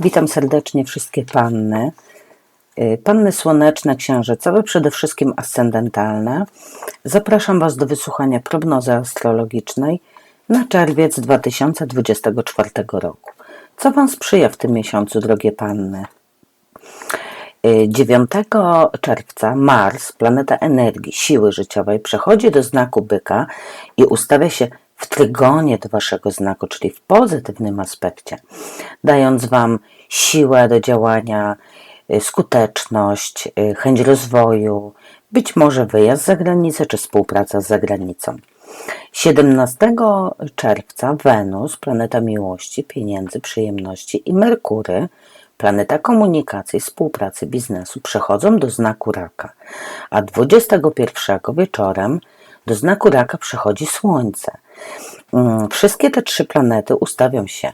Witam serdecznie wszystkie panny. Y, Panny słoneczne, księżycowe, przede wszystkim ascendentalne. Zapraszam Was do wysłuchania prognozy astrologicznej na czerwiec 2024 roku. Co Wam sprzyja w tym miesiącu, drogie panny? Y, 9 czerwca Mars, planeta energii, siły życiowej, przechodzi do znaku byka i ustawia się w trygonie do waszego znaku, czyli w pozytywnym aspekcie, dając wam siłę do działania, y, skuteczność, y, chęć rozwoju, być może wyjazd za granicę czy współpraca z zagranicą. 17 czerwca Wenus, planeta miłości, pieniędzy, przyjemności i Merkury, planeta komunikacji, współpracy, biznesu, przechodzą do znaku raka, a 21 wieczorem do znaku raka przychodzi Słońce. Mm, Wszystkie te trzy planety ustawią się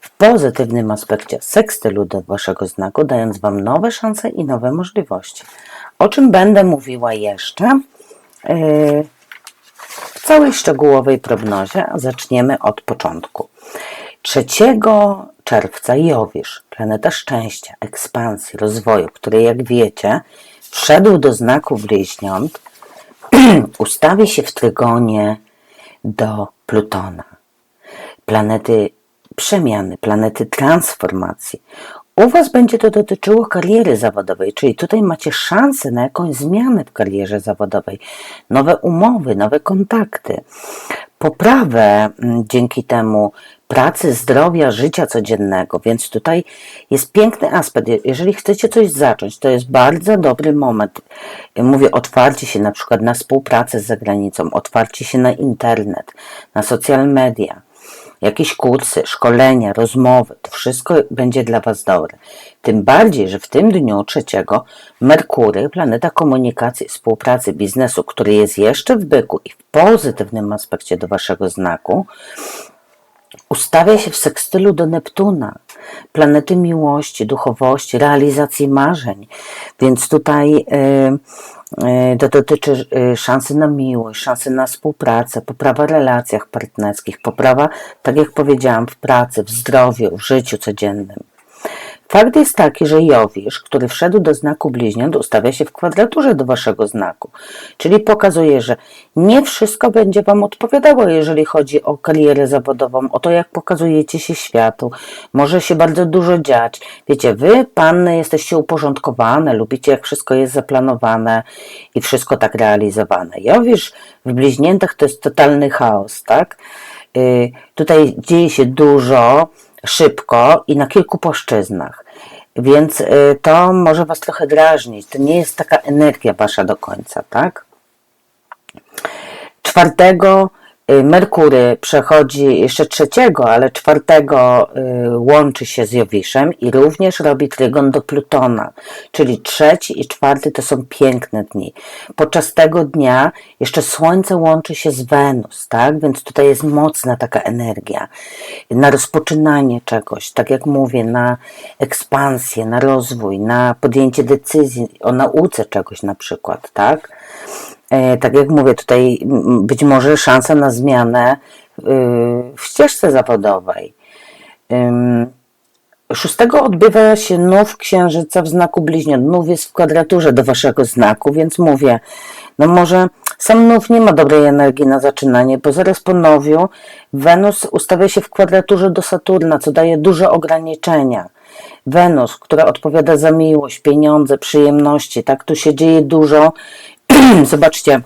w pozytywnym aspekcie sekstylu do waszego znaku, dając wam nowe szanse i nowe możliwości. O czym będę mówiła jeszcze yy, w całej szczegółowej prognozie, a zaczniemy od początku. 3 czerwca Jowisz, planeta szczęścia, ekspansji, rozwoju, który jak wiecie wszedł do znaku bliźniąt, ustawi się w trygonie do Plutona. Planety przemiany, planety transformacji. U Was będzie to dotyczyło kariery zawodowej, czyli tutaj macie szansę na jakąś zmianę w karierze zawodowej, nowe umowy, nowe kontakty, poprawę mm, dzięki temu pracy, zdrowia, życia codziennego. Więc tutaj jest piękny aspekt. Je- Jeżeli chcecie coś zacząć, to jest bardzo dobry moment. Mówię, otwarcie się na przykład na współpracę z zagranicą, otwarcie się na internet, na social media jakieś kursy, szkolenia, rozmowy, to wszystko będzie dla Was dobre. Tym bardziej, że w tym dniu trzeciego Merkury, planeta komunikacji, współpracy, biznesu, który jest jeszcze w byku i w pozytywnym aspekcie do Waszego znaku, ustawia się w sekstylu do Neptuna, planety miłości, duchowości, realizacji marzeń. Więc tutaj y, y, to dotyczy y, szansy na miłość, szansy na współpracę, poprawa w relacjach partnerskich, poprawa, tak jak powiedziałam, w pracy, w zdrowiu, w życiu codziennym. Fakt jest taki, że Jowisz, który wszedł do znaku bliźniąt, ustawia się w kwadraturze do waszego znaku. Czyli pokazuje, że nie wszystko będzie wam odpowiadało, jeżeli chodzi o karierę zawodową, o to, jak pokazujecie się światu. Może się bardzo dużo dziać. Wiecie, wy, panny, jesteście uporządkowane, lubicie, jak wszystko jest zaplanowane i wszystko tak realizowane. Jowisz w bliźniętach to jest totalny chaos, tak? Y, Tutaj dzieje się dużo, szybko i na kilku płaszczyznach. Więc y, to może Was trochę drażnić. To nie jest taka energia Wasza do końca, tak? Czwartego Merkury przechodzi jeszcze trzeciego, ale czwartego y, łączy się z Jowiszem i również robi trygon do Plutona. Czyli trzeci i czwarty to są piękne dni. Podczas tego dnia jeszcze Słońce łączy się z Wenus, tak? Więc tutaj jest mocna taka energia na rozpoczynanie czegoś, tak jak mówię, na ekspansję, na rozwój, na podjęcie decyzji o nauce czegoś na przykład, tak? E, tak jak mówię, tutaj być może szansa na zmianę y, w ścieżce zawodowej. Ym, Szóstego odbywa się nów księżyca w znaku bliźniąt. Nów jest w kwadraturze do waszego znaku, więc mówię, no może sam nów nie ma dobrej energii na zaczynanie, bo zaraz po nowiu Wenus ustawia się w kwadraturze do Saturna, co daje duże ograniczenia. Wenus, która odpowiada za miłość, pieniądze, przyjemności, tak tu się dzieje dużo. Zobaczcie,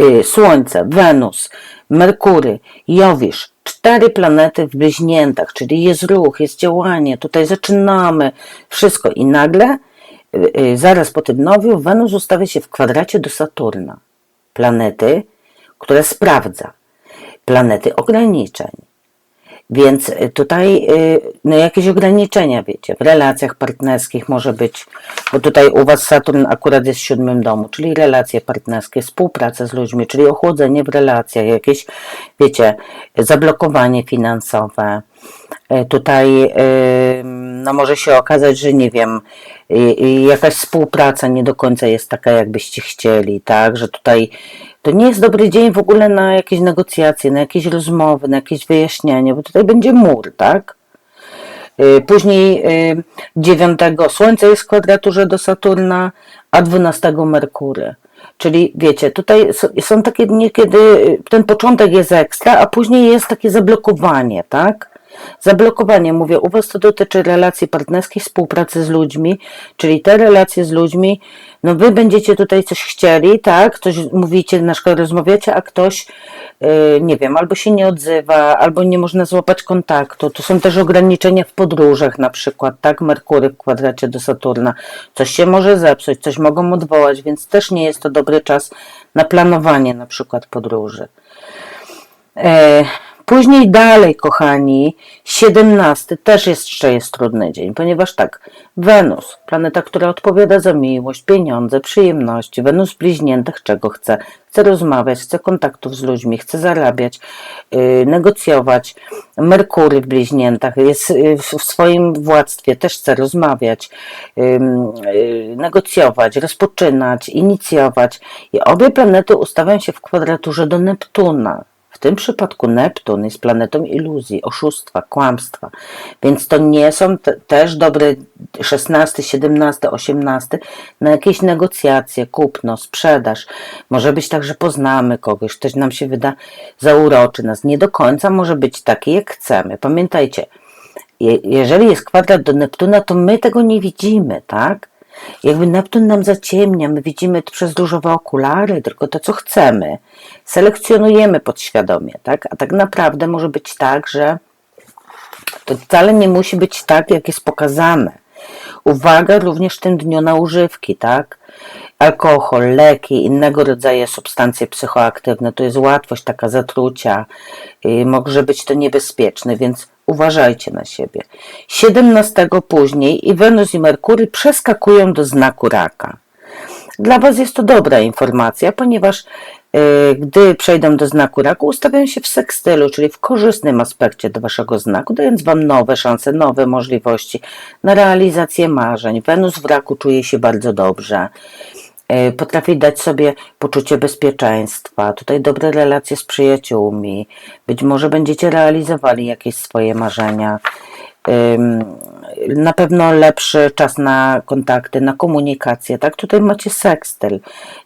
y, Słońce, Wenus, Merkury, Jowisz, cztery planety w bliźniętach, czyli jest ruch, jest działanie, tutaj zaczynamy wszystko. I nagle, y, y, zaraz po tym nowiu, Wenus ustawia się w kwadracie do Saturna, planety, która sprawdza, planety ograniczeń. Więc y, tutaj y, no jakieś ograniczenia, wiecie, w relacjach partnerskich może być, bo tutaj u Was Saturn akurat jest w siódmym domu, czyli relacje partnerskie, współpraca z ludźmi, czyli ochłodzenie w relacjach, jakieś, wiecie, zablokowanie finansowe. Y, Tutaj no może się okazać, że nie wiem, jakaś współpraca nie do końca jest taka, jakbyście chcieli, tak, że tutaj to nie jest dobry dzień w ogóle na jakieś negocjacje, na jakieś rozmowy, na jakieś wyjaśnianie, bo tutaj będzie mur, tak? Y, Później y, 9 Słońce jest w kwadraturze do Saturna, a 12 Merkury. Czyli wiecie, tutaj są takie dni, kiedy y, ten początek jest ekstra, a później jest takie zablokowanie, tak? Zablokowanie, mówię, u Was to dotyczy relacji partnerskich, współpracy z ludźmi, czyli te relacje z ludźmi, no Wy będziecie tutaj coś chcieli, tak? Coś mówicie, na przykład rozmawiacie, a ktoś, yy, nie wiem, albo się nie odzywa, albo nie można złapać kontaktu. To są też ograniczenia w podróżach na przykład, tak? Merkury w kwadracie do Saturna. Coś się może zepsuć, coś mogą odwołać, więc też nie jest to dobry czas na planowanie na przykład podróży. E, Później dalej, kochani, 17 też jeszcze jest trudny dzień, ponieważ tak, Wenus, planeta, która odpowiada za miłość, pieniądze, przyjemności, Wenus w bliźniętach czego chce? Chce rozmawiać, chce kontaktów z ludźmi, chce zarabiać, yy, negocjować. Merkury w bliźniętach jest yy, w swoim władztwie, też chce rozmawiać, ym, yy, negocjować, rozpoczynać, inicjować. I obie planety ustawiają się w kwadraturze do Neptuna. W tym przypadku Neptun jest planetą iluzji, oszustwa, kłamstwa, więc to nie są te, też dobre 16, 17, 18 na jakieś negocjacje, kupno, sprzedaż. Może być tak, że poznamy kogoś, ktoś nam się wyda zauroczy nas. Nie do końca może być taki, jak chcemy. Pamiętajcie, je, jeżeli jest kwadrat do Neptuna, to my tego nie widzimy, tak? Jakby Neptun nam zaciemnia, my widzimy to przez różowe okulary, tylko to, co chcemy. Selekcjonujemy podświadomie, tak? A tak naprawdę może być tak, że to wcale nie musi być tak, jak jest pokazane. Uwaga również w tym dniu na używki, tak? Alkohol, leki, innego rodzaju substancje psychoaktywne, to jest łatwość taka zatrucia, yy, może być to niebezpieczne, więc uważajcie na siebie. 17 później i Wenus i Merkury przeskakują do znaku raka. Dla Was jest to dobra informacja, ponieważ e, gdy przejdą do znaku raku, ustawiają się w sekstylu, czyli w korzystnym aspekcie do Waszego znaku, dając Wam nowe szanse, nowe możliwości na realizację marzeń. Wenus w raku czuje się bardzo dobrze. E, Potrafi dać sobie poczucie bezpieczeństwa, tutaj dobre relacje z przyjaciółmi, być może będziecie realizowali jakieś swoje marzenia. Na pewno lepszy czas na kontakty, na komunikację, tak? Tutaj macie sekstyl.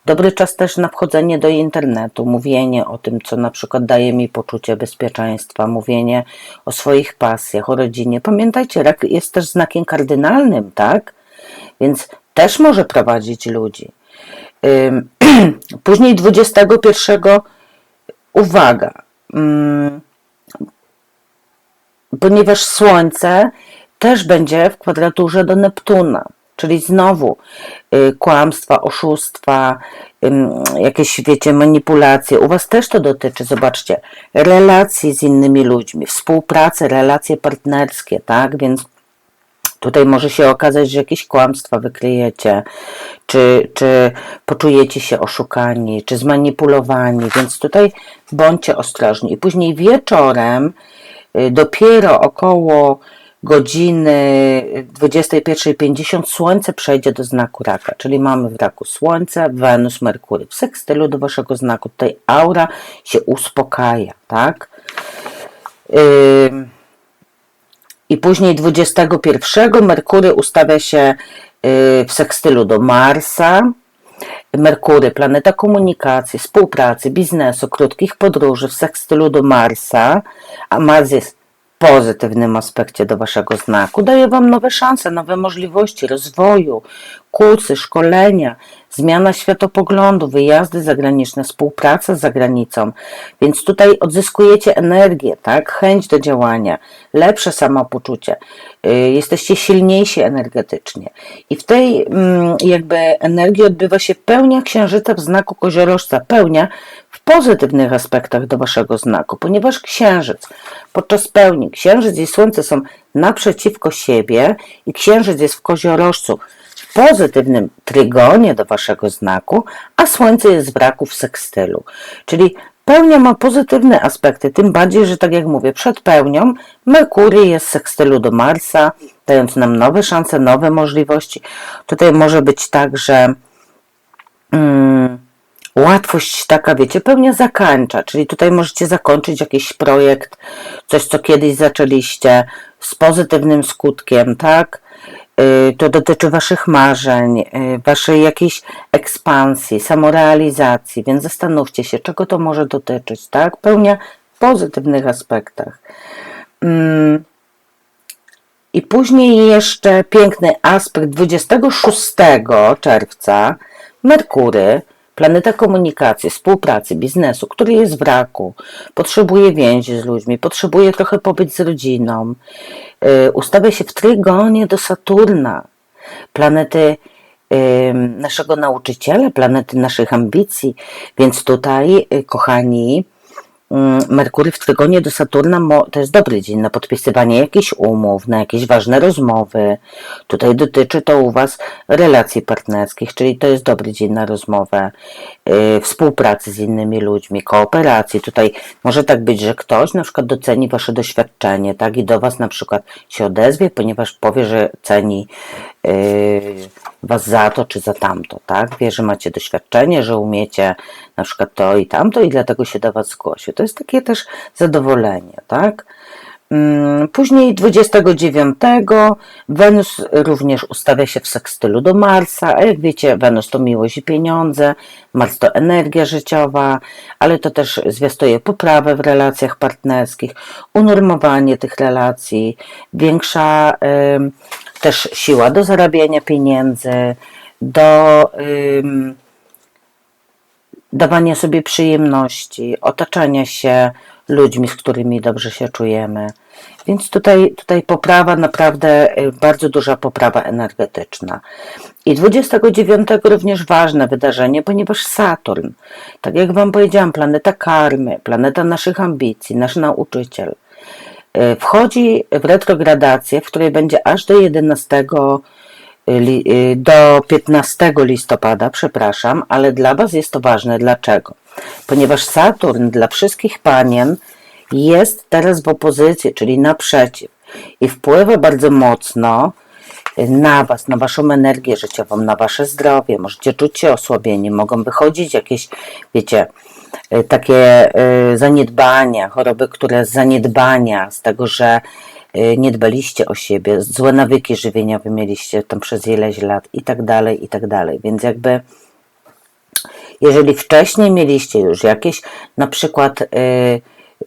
Dobry czas też na wchodzenie do internetu, mówienie o tym, co na przykład daje mi poczucie bezpieczeństwa, mówienie o swoich pasjach, o rodzinie. Pamiętajcie, rak jest też znakiem kardynalnym, tak? Więc też może prowadzić ludzi. Później 21 uwaga. Ponieważ Słońce też będzie w kwadraturze do Neptuna, czyli znowu y, kłamstwa, oszustwa, jakieś, wiecie, manipulacje. U Was też to dotyczy, zobaczcie, relacji z innymi ludźmi, współpracy, relacje partnerskie, tak? Więc Tutaj może się okazać, że jakieś kłamstwa wykryjecie, czy, czy poczujecie się oszukani, czy zmanipulowani, więc tutaj bądźcie ostrożni. I później wieczorem, y, dopiero około godziny 21.50 Słońce przejdzie do znaku raka, czyli mamy w raku Słońce, Wenus, Merkury. W sekstylu do waszego znaku tutaj aura się uspokaja, tak? Ym, i później 21 Merkury ustawia się y, w sekstylu do Marsa. Merkury, planeta komunikacji, współpracy, biznesu, krótkich podróży w sekstylu do Marsa, a Mars jest pozytywnym aspekcie do waszego znaku. Daje wam nowe szanse, nowe możliwości rozwoju, kursy, szkolenia, zmiana światopoglądu, wyjazdy zagraniczne, współpraca z zagranicą. Więc tutaj odzyskujecie energię, tak? Chęć do działania, lepsze samopoczucie. Y, Jesteście silniejsi energetycznie. I w tej mm, jakby energii odbywa się pełnia księżyca w znaku koziorożca. Pełnia pozytywnych aspektach do waszego znaku, ponieważ księżyc podczas pełni, księżyc i słońce są naprzeciwko siebie i księżyc jest w koziorożcu w pozytywnym trygonie do waszego znaku, a słońce jest w raku w sekstylu. Czyli pełnia ma pozytywne aspekty, tym bardziej, że tak jak mówię, przed pełnią Merkury jest w sekstylu do Marsa, dając nam nowe szanse, nowe możliwości. Tutaj może być tak, że mm, łatwość taka, wiecie, pełnia zakańcza, czyli tutaj możecie zakończyć jakiś projekt, coś, co kiedyś zaczęliście z pozytywnym skutkiem, tak? Y, To dotyczy waszych marzeń, y, waszej jakiejś ekspansji, samorealizacji, więc zastanówcie się, czego to może dotyczyć, tak? Pełnia w pozytywnych aspektach. Mm. I później jeszcze piękny aspekt 26 czerwca Merkury, planeta komunikacji, współpracy, biznesu, który jest w raku, potrzebuje więzi z ludźmi, potrzebuje trochę pobyć z rodziną, yy, ustawia się w trygonie do Saturna, planety naszego nauczyciela, planety naszych ambicji, więc tutaj, yy, kochani, Merkury w trygonie do Saturna to jest dobry dzień na podpisywanie jakichś umów, na jakieś ważne rozmowy. Tutaj dotyczy to u Was relacji partnerskich, czyli to jest dobry dzień na rozmowę, yy, współpracy z innymi ludźmi, kooperacji. Tutaj może tak być, że ktoś na przykład doceni Wasze doświadczenie, tak, i do Was na przykład się odezwie, ponieważ powie, że ceni yy, Was za to czy za tamto, tak? Wie, że macie doświadczenie, że umiecie na przykład to i tamto i dlatego się do Was zgłosił. To jest takie też zadowolenie, tak? Mm, Później 29 Wenus również ustawia się w sekstylu do Marsa, a jak wiecie, Wenus to miłość i pieniądze, Mars to energia życiowa, ale to też zwiastuje poprawę w relacjach partnerskich, unormowanie tych relacji, większa też siła do zarabiania pieniędzy, do dawania sobie przyjemności, otaczania się ludźmi, z którymi dobrze się czujemy. Więc tutaj, tutaj poprawa, naprawdę y, bardzo duża poprawa energetyczna. I 29 również ważne wydarzenie, ponieważ Saturn, tak jak Wam powiedziałam, planeta karmy, planeta naszych ambicji, nasz nauczyciel, wchodzi w retrogradację, w której będzie aż do 11 li- y, do 15 listopada, przepraszam, ale dla Was jest to ważne. Dlaczego? Ponieważ Saturn dla wszystkich panien jest teraz w opozycji, czyli naprzeciw i wpływa bardzo mocno na Was, na Waszą energię życiową, na Wasze zdrowie. Możecie czuć się osłabieni, mogą wychodzić jakieś, wiecie, takie y, zaniedbania, choroby, które zaniedbania, z tego, że y, nie dbaliście o siebie, złe nawyki żywieniowe mieliście tam przez ileś lat i tak dalej, i tak dalej. Więc jakby jeżeli wcześniej mieliście już jakieś na przykład y,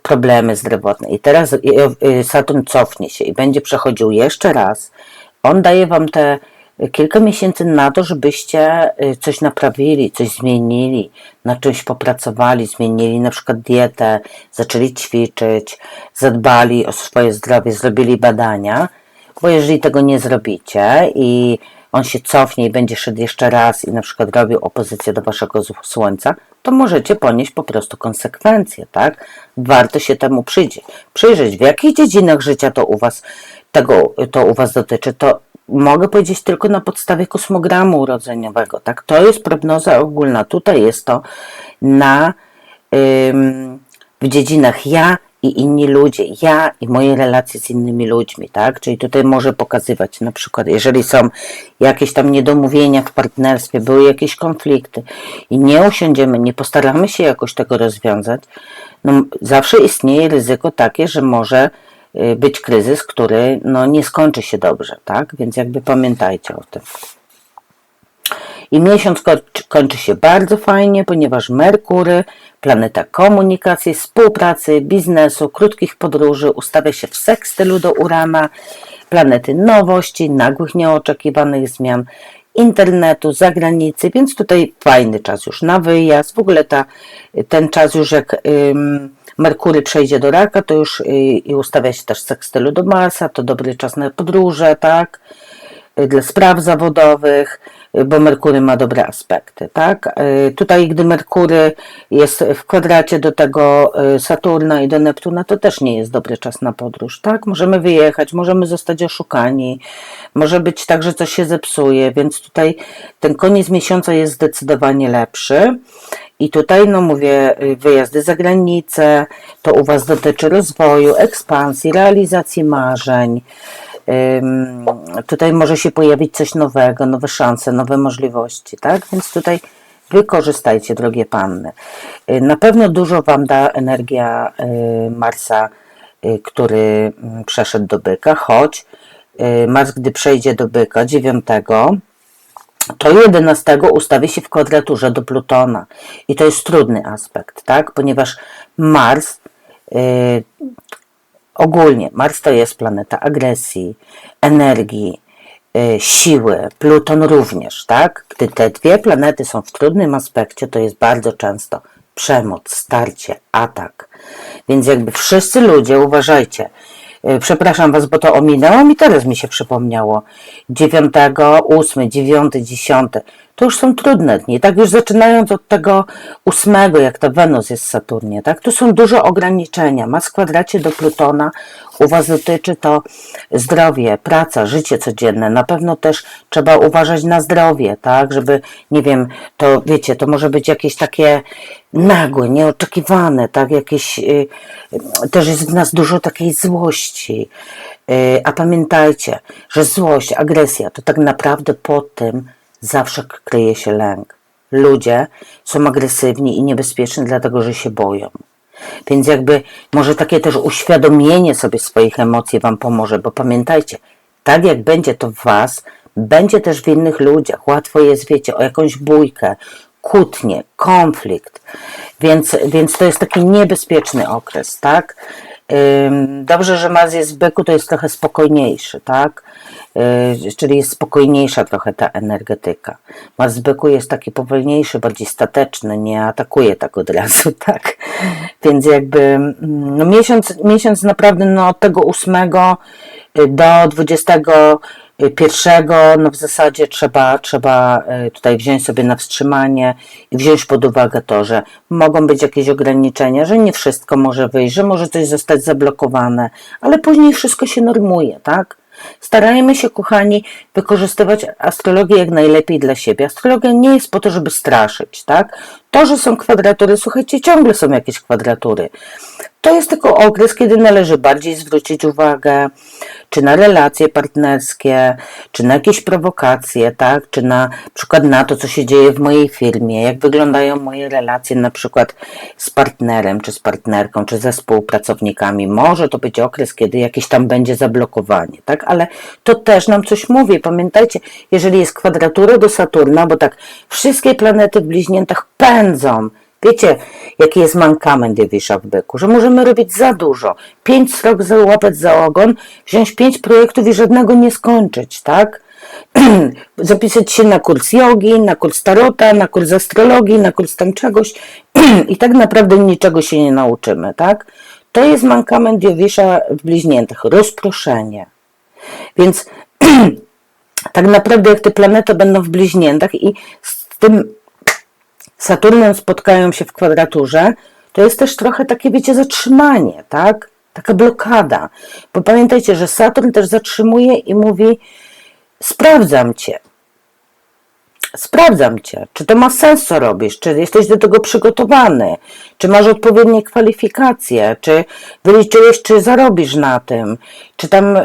problemy zdrowotne i teraz y, y, Saturn cofnie się i będzie przechodził jeszcze raz, on daje wam te kilka miesięcy na to, żebyście y, coś naprawili, coś zmienili, na czymś popracowali, zmienili na przykład dietę, zaczęli ćwiczyć, zadbali o swoje zdrowie, zrobili badania, bo jeżeli tego nie zrobicie i on się cofnie i będzie szedł jeszcze raz i na przykład robił opozycję do waszego słońca, to możecie ponieść po prostu konsekwencje, tak? Warto się temu przyjrzeć. Przyjrzeć, w jakich dziedzinach życia to u was, tego, to u was dotyczy, to mogę powiedzieć tylko na podstawie kosmogramu urodzeniowego, tak? To jest prognoza ogólna. Tutaj jest to na ym, w dziedzinach ja i inni ludzie, ja i moje relacje z innymi ludźmi, tak? Czyli tutaj może pokazywać na przykład, jeżeli są jakieś tam niedomówienia w partnerstwie, były jakieś konflikty i nie usiądziemy, nie postaramy się jakoś tego rozwiązać, no zawsze istnieje ryzyko takie, że może być kryzys, który no, nie skończy się dobrze, tak? Więc jakby pamiętajcie o tym. I miesiąc kończy, kończy się bardzo fajnie, ponieważ Merkury, planeta komunikacji, współpracy, biznesu, krótkich podróży, ustawia się w sekstylu do Urana, planety nowości, nagłych, nieoczekiwanych zmian, internetu, zagranicy, więc tutaj fajny czas już na wyjazd. W ogóle ta, ten czas już jak ym, Merkury przejdzie do raka, to już y, i ustawia się też sekstylu do Marsa, to dobry czas na podróże, tak? dla spraw zawodowych, bo Merkury ma dobre aspekty, tak? Y, Tutaj, gdy Merkury jest w kwadracie do tego y, Saturna i do Neptuna, to też nie jest dobry czas na podróż, tak? Możemy wyjechać, możemy zostać oszukani, może być tak, że coś się zepsuje, więc tutaj ten koniec miesiąca jest zdecydowanie lepszy. I tutaj, no mówię, y, wyjazdy za granicę, to u Was dotyczy rozwoju, ekspansji, realizacji marzeń. Tutaj może się pojawić coś nowego, nowe szanse, nowe możliwości, tak? Więc tutaj wykorzystajcie, drogie panny. Y, Na pewno dużo Wam da energia y, Marsa, który mm, przeszedł do byka, choć Mars, gdy przejdzie do byka 9, to 11 ustawi się w kwadraturze do Plutona. I to jest trudny aspekt, tak? Ponieważ Mars y, ogólnie, Mars to jest planeta agresji, energii, y, siły, Pluton również, tak? Gdy te dwie planety są w trudnym aspekcie, to jest bardzo często przemoc, starcie, atak. Więc jakby wszyscy ludzie, uważajcie, przepraszam Was, bo to ominęło mi teraz mi się przypomniało, 9, 8, 9, 10, to już są trudne dni, tak? Już zaczynając od tego 8, jak to Wenus jest w Saturnie, tak, tu są duże ograniczenia, ma w kwadracie do Plutona, u Was dotyczy to zdrowie, praca, życie codzienne, na pewno też trzeba uważać na zdrowie, tak, żeby, nie wiem, to wiecie, to może być jakieś takie nagłe, nieoczekiwane, tak, jakieś, y, y, też jest w nas dużo takiej złości, y, a pamiętajcie, że złość, agresja, to tak naprawdę pod tym zawsze kryje się lęk. Ludzie są agresywni i niebezpieczni, dlatego że się boją. Więc jakby może takie też uświadomienie sobie swoich emocji Wam pomoże, bo pamiętajcie, tak jak będzie to w Was, będzie też w innych ludziach. Łatwo jest, wiecie, o jakąś bójkę, kłótnię, konflikt. Więc, więc to jest taki niebezpieczny okres, tak? Dobrze, że Mars jest w byku, to jest trochę spokojniejszy, tak? Yy, Czyli jest spokojniejsza trochę ta energetyka. Mars byku jest taki powolniejszy, bardziej stateczny, nie atakuje tak od razu, tak? Więc jakby mm, no miesiąc, miesiąc naprawdę no, od tego 8 do 21 no w zasadzie trzeba, trzeba y, tutaj wziąć sobie na wstrzymanie i wziąć pod uwagę to, że mogą być jakieś ograniczenia, że nie wszystko może wyjść, że może coś zostać zablokowane, ale później wszystko się normuje, tak? Starajmy się, kochani, wykorzystywać astrologię jak najlepiej dla siebie. Astrologia nie jest po to, żeby straszyć, tak? To, że są kwadratury, słuchajcie, ciągle są jakieś kwadratury. To jest tylko okres, kiedy należy bardziej zwrócić uwagę, czy na relacje partnerskie, czy na jakieś prowokacje, tak? Czy na przykład na to, co się dzieje w mojej firmie, jak wyglądają moje relacje na przykład z partnerem, czy z partnerką, czy ze współpracownikami. Może to być okres, kiedy jakieś tam będzie zablokowanie, tak? Ale to też nam coś mówi. Pamiętajcie, jeżeli jest kwadratura do Saturna, bo tak, wszystkie planety w bliźniętach pędzą, Wiecie, jaki jest mankament Jowisza w byku? Że możemy robić za dużo. Pięć srok załapać za ogon, wziąć pięć projektów i żadnego nie skończyć, tak? Zapisać się na kurs jogi, na kurs tarota, na kurs astrologii, na kurs tam czegoś i tak naprawdę niczego się nie nauczymy, tak? To jest mankament Jowisza w bliźniętach, rozproszenie. Więc tak naprawdę jak te planety będą w bliźniętach i z tym Saturnem spotkają się w kwadraturze, to jest też trochę takie, wiecie, zatrzymanie, tak? Taka blokada. Bo pamiętajcie, że Saturn też zatrzymuje i mówi: Sprawdzam cię. Sprawdzam cię, czy to ma sens, co robisz, czy jesteś do tego przygotowany, czy masz odpowiednie kwalifikacje, czy wyliczyłeś, czy zarobisz na tym, czy tam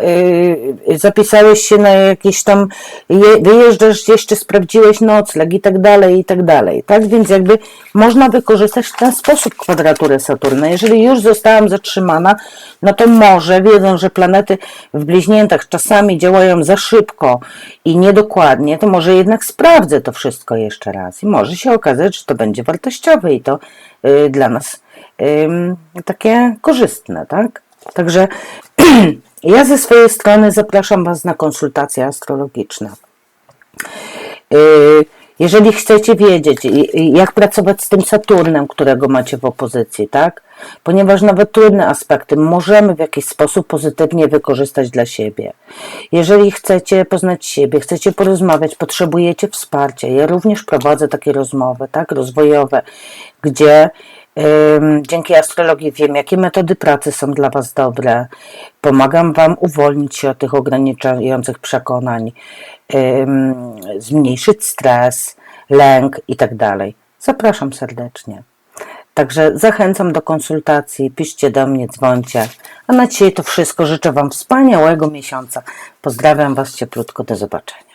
yy, zapisałeś się na jakieś tam, je, wyjeżdżasz czy sprawdziłeś nocleg i tak dalej, i tak dalej. Tak więc jakby można wykorzystać w ten sposób kwadraturę Saturna. Jeżeli już zostałam zatrzymana, no to może, wiedząc, że planety w bliźniętach czasami działają za szybko i niedokładnie, to może jednak sprawdzę to wszystko jeszcze raz i może się okazać, że to będzie wartościowe i to dla nas y, takie korzystne, tak? Także ja ze swojej strony zapraszam Was na konsultacje astrologiczne. Jeżeli chcecie wiedzieć, jak pracować z tym Saturnem, którego macie w opozycji, tak? Ponieważ nawet trudne aspekty możemy w jakiś sposób pozytywnie wykorzystać dla siebie. Jeżeli chcecie poznać siebie, chcecie porozmawiać, potrzebujecie wsparcia. Ja również prowadzę takie rozmowy, tak, rozwojowe, gdzie Dzięki astrologii wiem, jakie metody pracy są dla Was dobre. Pomagam Wam uwolnić się od tych ograniczających przekonań, zmniejszyć stres, lęk i tak. Zapraszam serdecznie. Także zachęcam do konsultacji, piszcie do mnie, dzwońcie. A na dzisiaj to wszystko. Życzę Wam wspaniałego miesiąca. Pozdrawiam Was cieplutko. Do zobaczenia.